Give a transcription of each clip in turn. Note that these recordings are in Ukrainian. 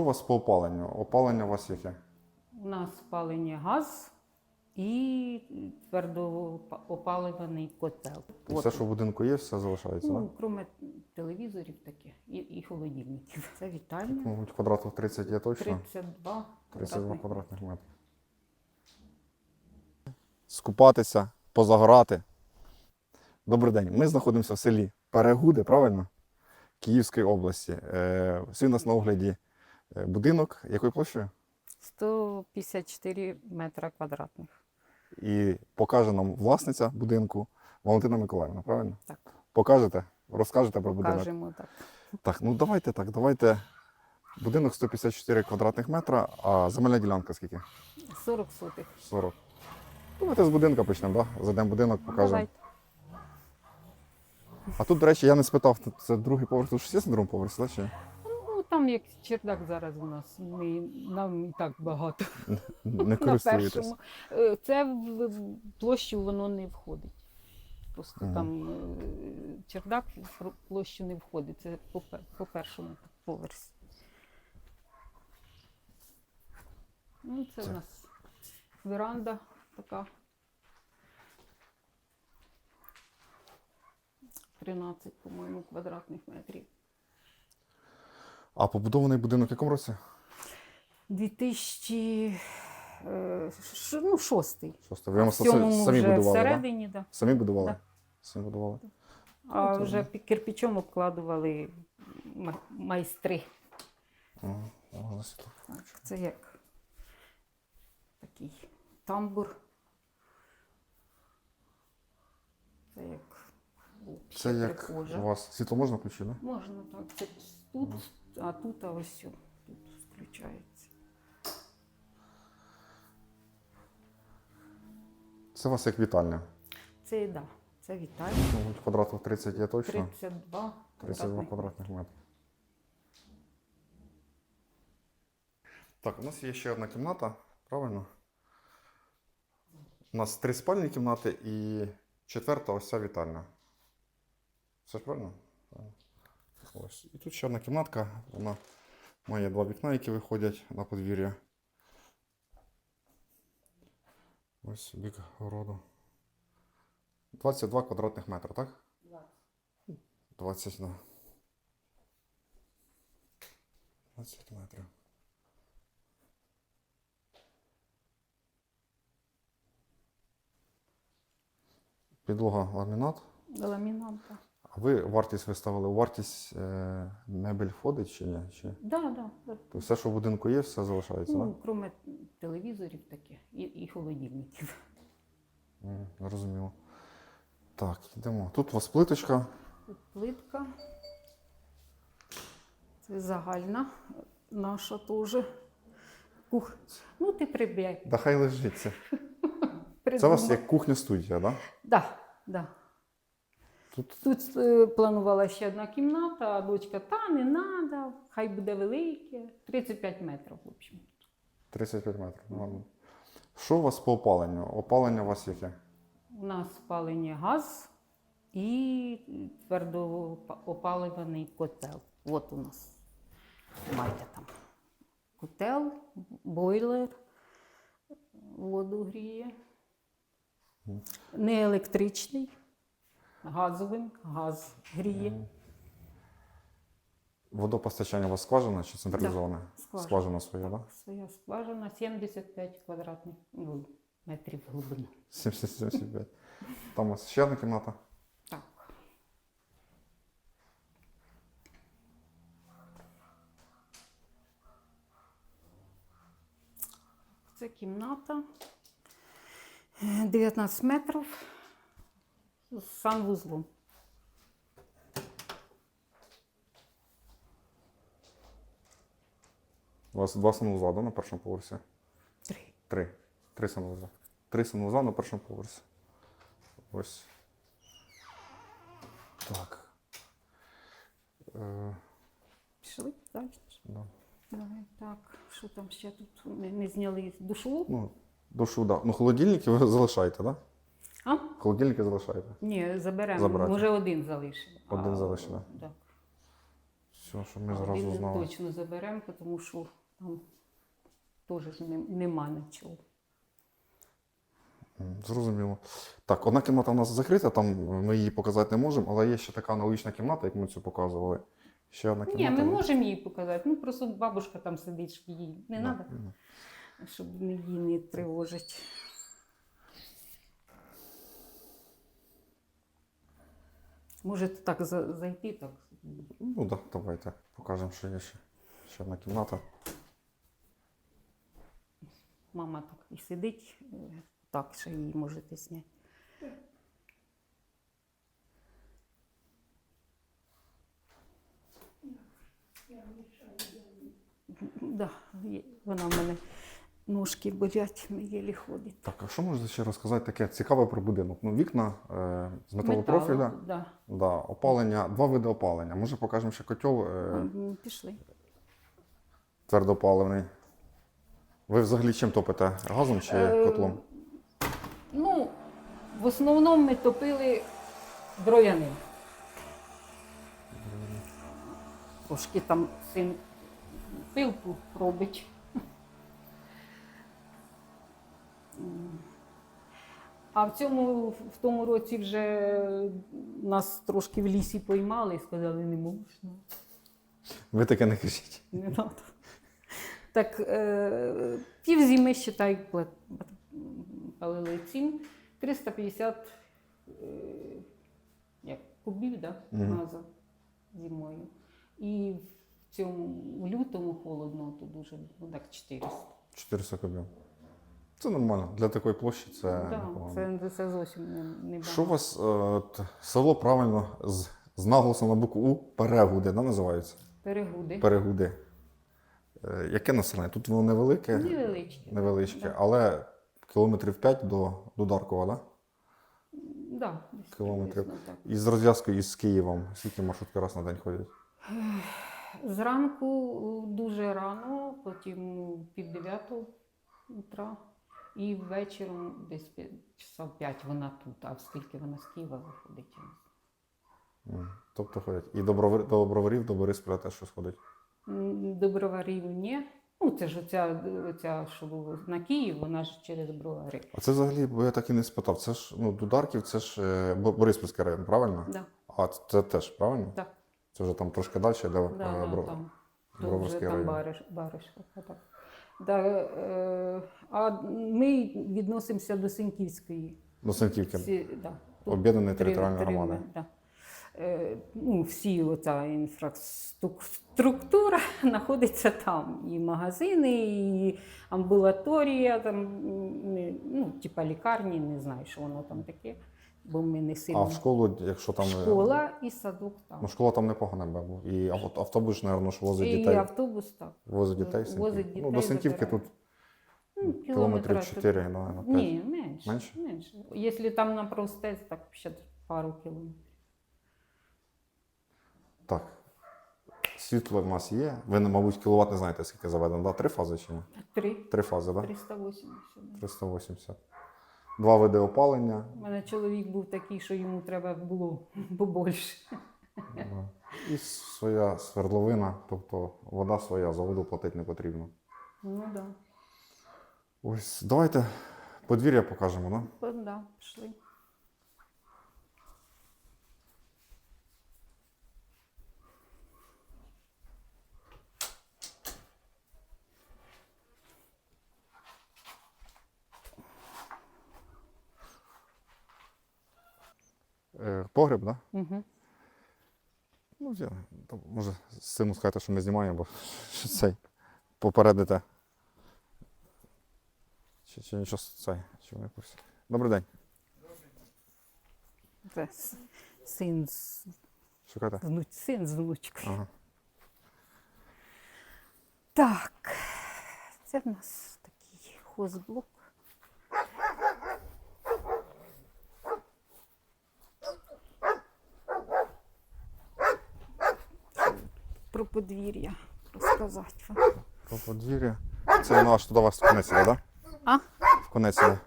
у вас по опаленню? Опалення у вас яке? У нас спалення газ і твердоопаливаний котел. І От. все, що в будинку є, все залишається, так? Ну, крім телевізорів таке і, і холодильників. Це вітальня. Мабуть, квадратів 30 є точно. 32 32 квадратних. квадратних метри. Скупатися, позагорати. Добрий день. Ми знаходимося в селі Перегуди, правильно? Київської області. Е, Всі у нас на огляді будинок, якою площею? 154 метра квадратних. І покаже нам власниця будинку Валентина Миколаївна, правильно? Так. Покажете? Розкажете про будинок? Покажемо так. Так, ну давайте так, давайте. Будинок 154 квадратних метра, а земельна ділянка скільки? 40 сотих. 40. Давайте з будинку почнемо, да? Зайдемо будинок, покажемо. Давайте. А тут, до речі, я не спитав, це другий поверх, тут щось є поверсі, да, чи? Там як чердак зараз у нас. Ми, нам і так багато. Не користуєтесь. Е, Це в площу воно не входить. Просто Мгм. там е, чердак в площу не входить. Це по, по першому поверсі. Ну, це Це. у нас веранда така. 13, по-моєму, квадратних метрів. А побудований будинок в якому році? 2000, е, ш- ну, шостий. Шостий. Ви самі вже будували, да? всередині, да. Самі будували? Да. Самі будували. А Ну, вже то- кирпичом обкладували майстри. Ага, ага. Так, це як такий тамбур. Це як Це як прихожа. у вас світло можна включити. Можна так. Це тут, а тут а ось тут включається. Це у вас як вітальня. Це да, це вітальня. Мабуть, квадратів 30 є точно. 32 32 квадратних квадратних метри. Так, у нас є ще одна кімната, правильно? У нас три спальні кімнати і четверта ось ця вітальня. Все ж правильно? Ось. І тут ще одна кімнатка, вона має два вікна, які виходять на подвір'я. Ось бік городу. 22 квадратних метри, так? 20, да. 20 метрів. Підлога ламінат. Ламінат. да. А ви вартість виставили? У вартість е, мебель входить чи ні? Чи? Да, да, да. То все, що в будинку є, все залишається, так? Ну, крім телевізорів таке і, і холодильників. М, Зрозуміло. Так, йдемо. Тут у вас плиточка. Тут плитка. Це загальна наша теж. Кух. Ну, ти приб'яй. Да хай лежить це. Це у вас як кухня-студія, так? Да? Да, да. Тут Тут е, планувала ще одна кімната, а дочка, та не треба, хай буде велике. 35 метрів, в общем. 35 метрів. Нормально. Що у вас по опаленню? Опалення у вас яке? У нас спалення газ і твердоопаливаний котел. От у нас. Маєте там котел, бойлер, воду гріє. Не електричний, газовим, газ гріє. Водопостачання у вас скважина чи централізоване? скважина. Скважина своя, так? Да? Своя скважина 75 квадратних ну, метрів глибини. 70-75. Там у вас ще одна кімната. Так. Це кімната. Е, 19 метрів з санвузлом. У вас два санвузла, да, на першому поверсі? Три. Три. Три санвузла. Три санвузла на першому поверсі. Ось. Так. Е, Пішли далі. да. Давай, так, що там ще тут не, не зняли душу? Ну, душу, да. Ну, холодильники ви залишаєте, так? Да? А? Холодильники залишаєте. Ні, заберемо. Забрати. Може один залишимо. Один залишимо. Так. Все, що ми зразу знали. точно заберемо, тому що там теж нема нічого. Зрозуміло. Так, одна кімната у нас закрита, там ми її показати не можемо, але є ще така аналогічна кімната, як ми цю показували. Ще одна Ні, ми можемо її показати. Ну просто бабушка там сидить, щоб її не треба, щоб її не тривожить. Можете так за- зайти, так. Ну так, да, давайте покажемо, що є ще, ще одна кімната. Мама так і сидить, е, так, що її можете зняти. Да, є- вона в мене ножки болять, не єлі ходить. Так, а що можете ще розказати таке цікаве про будинок? Ну, вікна е, з металопрофіля, Металу, Да. да, опалення, два види опалення. Може покажемо ще котел е, Пішли. твердопаливний. Ви взагалі чим топите? Газом чи Е, котлом? Ну, в основному ми топили дров'яним. Трошки там син пилку робить. А в цьому в тому році вже нас трошки в лісі поймали і сказали, не можна. Ви таке не кажіть. Не надо. Так, е, пів зими, считай, пла- палили цим. 350 е, як, кубів да, газу зимою. І в цьому в лютому холодно, то дуже, ну так, 400. 400 кубів. Це нормально. Для такої площі це да, непогано. це, це зовсім не, не Що у вас е, т- село правильно з, з наголосом на букву У перегуди, да, називається? Перегуди. Перегуди. Е, яке населення? Тут воно невелике, Невеличкі. невеличке, Да. але кілометрів 5 до, до Даркова, да? Да, десь Кілометрів. приблизно так. І з розв'язкою із Києвом. Скільки маршрутки раз на день ходять? Зранку е, дуже рано, потім пів дев'ятого утра. І ввечером десь часов п'ять вона тут, а скільки вона з Києва виходить. Тобто ходять. І до до броварів, до Борисполя теж щось ходить. М, До броварів ні. Ну, це ж оця, оця, що було на Київ, вона ж через бровари. А це взагалі, бо я так і не спитав. Це ж ну, Дударків, це ж е, Бориспільський район, правильно? Да, А це теж правильно? так, Це вже там трошки далі, де да, е, Бро- там. Броварський вже там район. бариш. Так. Да, е, а ми відносимося до Синьківської. До Сенківки. Всі, да, Об'єднаної територіальної громади. Да. Е, ну, всі оця інфраструктура знаходиться там. І магазини, і амбулаторія, там, ну, типа лікарні, не знаю, що воно там таке, бо ми не А в школу, якщо там. Школа і садок там. Ну, школа там непогана був. І автобус, мабуть, що возить і дітей. автобус так. Возить дітей. Возить Сенківки. Ну, дітей, до Сенківки тут Ну, кілометрів 4, наверное, 5. Ні, менше. Менше? менше. Якщо там на простець, так ще пару кілометрів. Так. Світло в нас є. Ви, мабуть, кіловат не знаєте, скільки заведено, да? Три фази чи ні? Три. Три фази, так? Да? 380. 380. Два види опалення. У мене чоловік був такий, що йому треба було побольше. І своя свердловина, тобто вода своя, за воду платити не потрібно. Ну так. Да. Ось, давайте подвір'я покажемо, да? Так, да, пішли. Е, погреб, да? Угу. Ну, я, там, може, сину сказати, що ми знімаємо, бо що цей попередите. Чи, чи нічого цей, чи вони якось. Добрий день. Це с- син з Шукайте. вну- син з внучкою. Ага. Так, це в нас такий хозблок. Про подвір'я розказати вам. По подвір'я. Це воно аж туди вас в конець іде, да? А? В конець іде.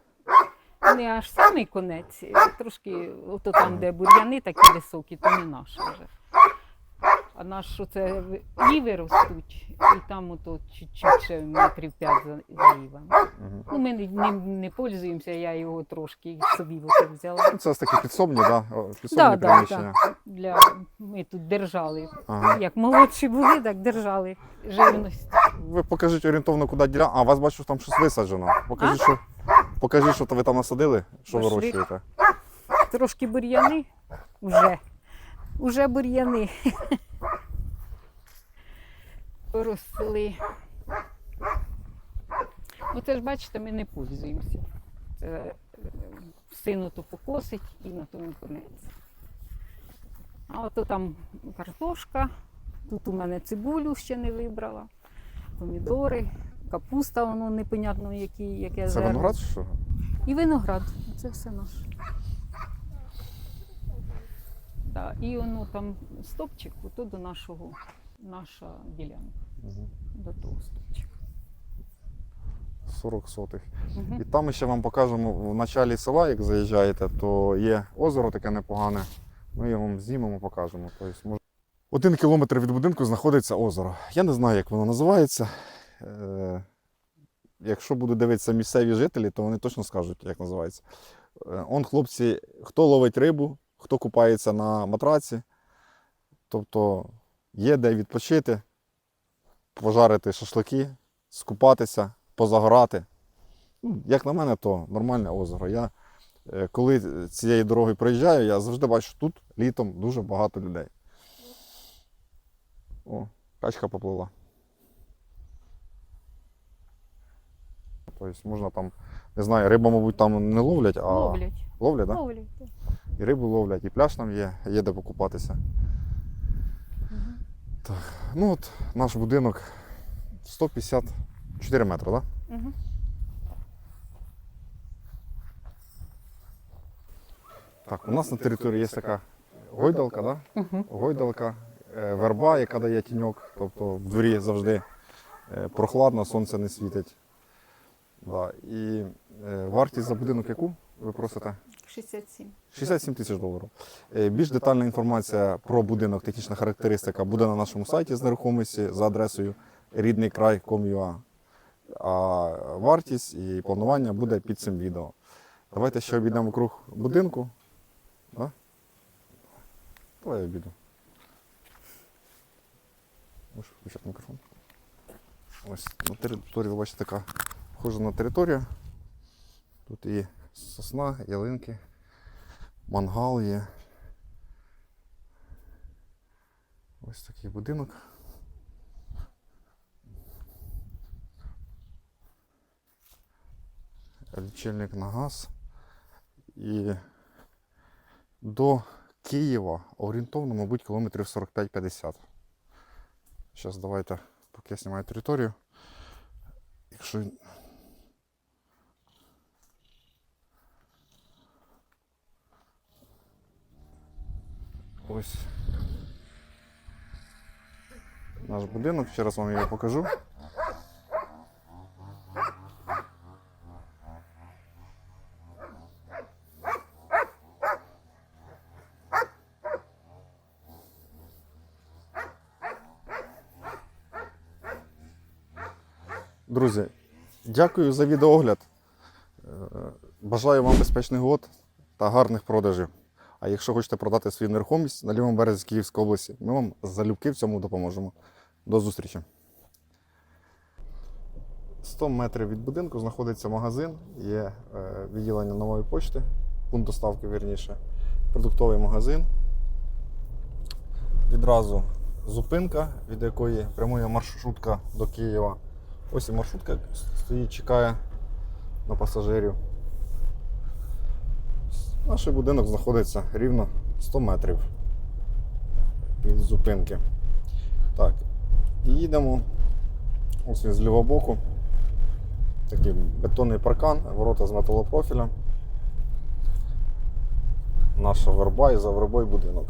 Не аж самий конець, трошки ото там, де бур'яни такі високі, то не наше вже. А а наш що це іви ростуть, і там ото чуть-чуть ще метрів п'ять за, івами. Мгм. Ну, ми ним не, не пользуємося, я його трошки собі оце взяла. Ну, Це такі підсобні, да? о, підсобні Да, да, приміщення. Для, ми тут держали. Ага. Як молодші були, так держали живність. Ви покажіть орієнтовно, куди ділянка. А, у вас бачу, там щось висаджено. Покажіть, що, покажіть, що то ви там насадили, що Пошли. вирощуєте. Трошки бур'яни вже. Уже бур'яни. Росли. Оце ж бачите, ми не пользуємося. Це е, сину то покосить і на тому конець. А ото там картошка, тут у мене цибулю ще не вибрала, помідори, капуста, воно непонятно, які, яке Це зерно. виноград чи що? І виноград, це все наше. Да, і воно там стопчик, ото до нашого, наша ділянка, до того стопчика. 40 сотих. Угу. І там ми ще вам покажемо в началі села, як заїжджаєте, то є озеро таке непогане. Ми його вам знімемо, покажемо. Тобто, може... Один кілометр від будинку знаходиться озеро. Я не знаю, як воно називається. Е... Якщо будуть дивитися місцеві жителі, то вони точно скажуть, як називається. Е, Он, хлопці, хто ловить рибу, хто купається на матраці. Тобто є де відпочити, пожарити шашлики, скупатися, позагорати. Ну, Як на мене, то нормальне озеро. Я е, коли цією дорогою проїжджаю, я завжди бачу, що тут літом дуже багато людей. О, качка поплила. Тобто можна там, не знаю, риба, мабуть, там не ловлять, а Ловлять. ловлять, да? Ловлять. І рибу ловлять, і пляж там є, є де покупатися. Мгм. Ну от наш будинок 154 метри, так? Да? Мгм. Так, у нас на території є така гойдалка, да? Мгм. гойдалка, е, верба, яка дає тіньок, тобто в дворі завжди е, прохладно, сонце не світить. Да. І е, вартість за будинок яку ви просите? 67. 67 тисяч доларів. Е, Більш детальна інформація про будинок, технічна характеристика буде на нашому сайті з нерухомості за адресою рідний ріднийкрай.com.ua. А вартість і планування буде під цим відео. Давайте ще обійдемо вокруг будинку. Да? Давай я обійду. Можеш включати мікрофон. Ось на території, бачите, така схожа на територію. Тут і сосна, ялинки, мангал є. Ось такий будинок. Лічильник на газ. І до Києва орієнтовно, мабуть, кілометрів 45-50. Зараз давайте, поки я знімаю територію. Якщо Ось наш будинок, ще раз вам його покажу. Друзі, дякую за відеоогляд. Е, Бажаю вам безпечних год та гарних продажів. А якщо хочете продати свою нерухомість на лівому березі Київської області, ми вам залюбки в цьому допоможемо. До зустрічі. 100 метрів від будинку знаходиться магазин, є е, відділення нової почти, пункт доставки вірніше, продуктовий магазин. Відразу зупинка, від якої прямує маршрутка до Києва. Ось і маршрутка стоїть, чекає на пасажирів. Наш будинок знаходиться рівно 100 метрів від зупинки. Так, їдемо. Ось з лівого боку. Такий бетонний паркан, ворота з металопрофіля. Наша верба і за вербою будинок.